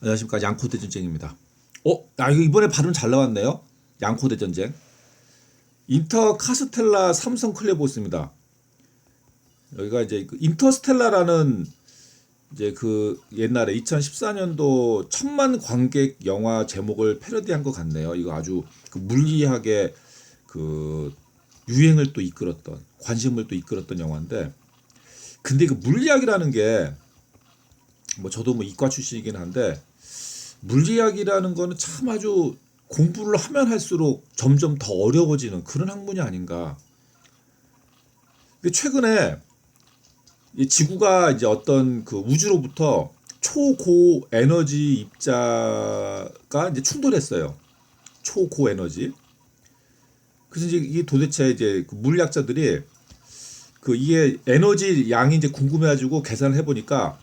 안녕하십니까 양코대 전쟁입니다. 어, 아 이거 이번에 발음 잘 나왔네요. 양코대 전쟁. 인터 카스텔라 삼성 클레보스입니다. 여기가 이제 그 인터스텔라라는 이제 그 옛날에 2014년도 천만 관객 영화 제목을 패러디한 것 같네요. 이거 아주 그 물리학의 그 유행을 또 이끌었던 관심을 또 이끌었던 영화인데 근데 그 물리학이라는 게 뭐 저도 뭐 이과 출신이긴 한데 물리학이라는 거는 참 아주 공부를 하면 할수록 점점 더 어려워지는 그런 학문이 아닌가. 최근에 이 지구가 이제 어떤 그 우주로부터 초고 에너지 입자가 이제 충돌했어요. 초고 에너지. 그래서 이제 이게 도대체 이제 그 물리학자들이 그 이게 에너지 양이 이제 궁금해가지고 계산을 해보니까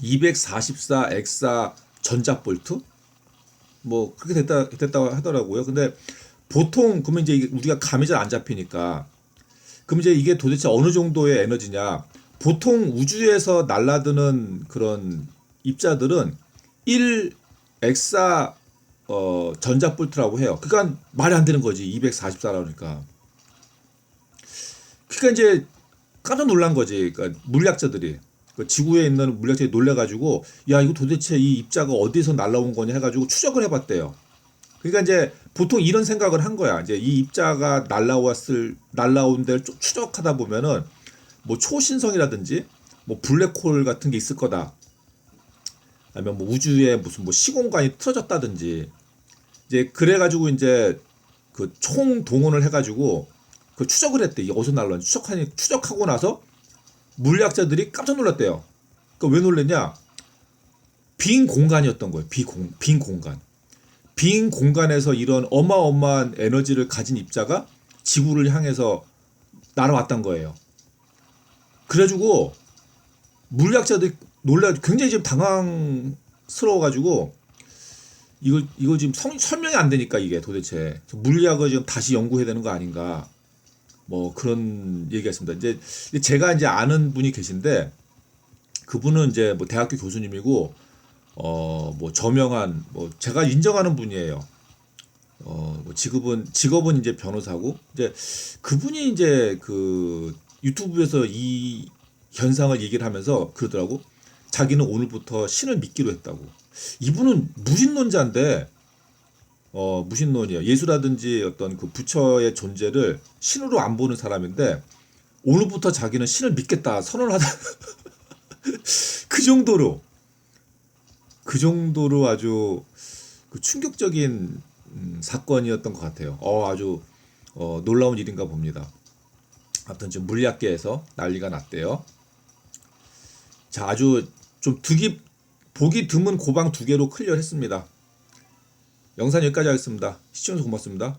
244 엑사 전자볼트 뭐 그렇게 됐다 됐다고 하더라고요. 근데 보통 그러면 이제 우리가 감이 잘 안 잡히니까 그럼 이제 이게 도대체 어느 정도의 에너지냐? 보통 우주에서 날아드는 그런 입자들은 1 엑사 어 전자볼트라고 해요. 그러니까 말이 안 되는 거지. 244라니까. 그러니까 이제 깜짝 놀란 거지. 그러니까 물리학자들이 그 지구에 있는 물리학자들이 놀래가지고 야 이거 도대체 이 입자가 어디서 날라온 거냐 해가지고 추적을 해봤대요. 그러니까 이제 보통 이런 생각을 한 거야. 이제 이 입자가 날라왔을 날라온 데를 쭉 추적하다 보면은 뭐 초신성이라든지 뭐 블랙홀 같은 게 있을 거다. 아니면 뭐 우주에 무슨 뭐 시공간이 틀어졌다든지 이제 그래가지고 이제 그 총 동원을 해가지고 그 추적을 했대. 어디서 날라왔는지 추적하니 추적하고 나서 물리학자들이 깜짝 놀랐대요. 그러니까 왜 놀랬냐? 빈 공간이었던 거예요. 비공, 빈 공간. 빈 공간에서 이런 어마어마한 에너지를 가진 입자가 지구를 향해서 날아왔던 거예요. 그래가지고 물리학자들이 놀라 굉장히 지금 당황스러워가지고 이걸 이거 지금 성, 설명이 안 되니까 이게 도대체 물리학을 지금 다시 연구해야 되는 거 아닌가 뭐 그런 얘기했습니다. 이제 제가 이제 아는 분이 계신데 그분은 이제 뭐 대학교 교수님이고 어 뭐 저명한 뭐 제가 인정하는 분이에요. 어뭐 직업은 직업은 이제 변호사고 이제 그분이 이제 그 유튜브에서 이 현상을 얘기를 하면서 그러더라고. 자기는 오늘부터 신을 믿기로 했다고. 이분은 무신론자인데 어 무신론이에요. 예수라든지 어떤 그 부처의 존재를 신으로 안 보는 사람인데 오늘부터 자기는 신을 믿겠다 선언을 하다. 그 정도로 그 정도로 아주 그 충격적인 음, 사건이었던 것 같아요. 어 아주 어, 놀라운 일인가 봅니다. 아무튼 지금 물리학계에서 난리가 났대요. 자 아주 좀 득이 보기 드문 고방 두 개로 클리어했습니다. 영상 여기까지 하겠습니다. 시청해주셔서 고맙습니다.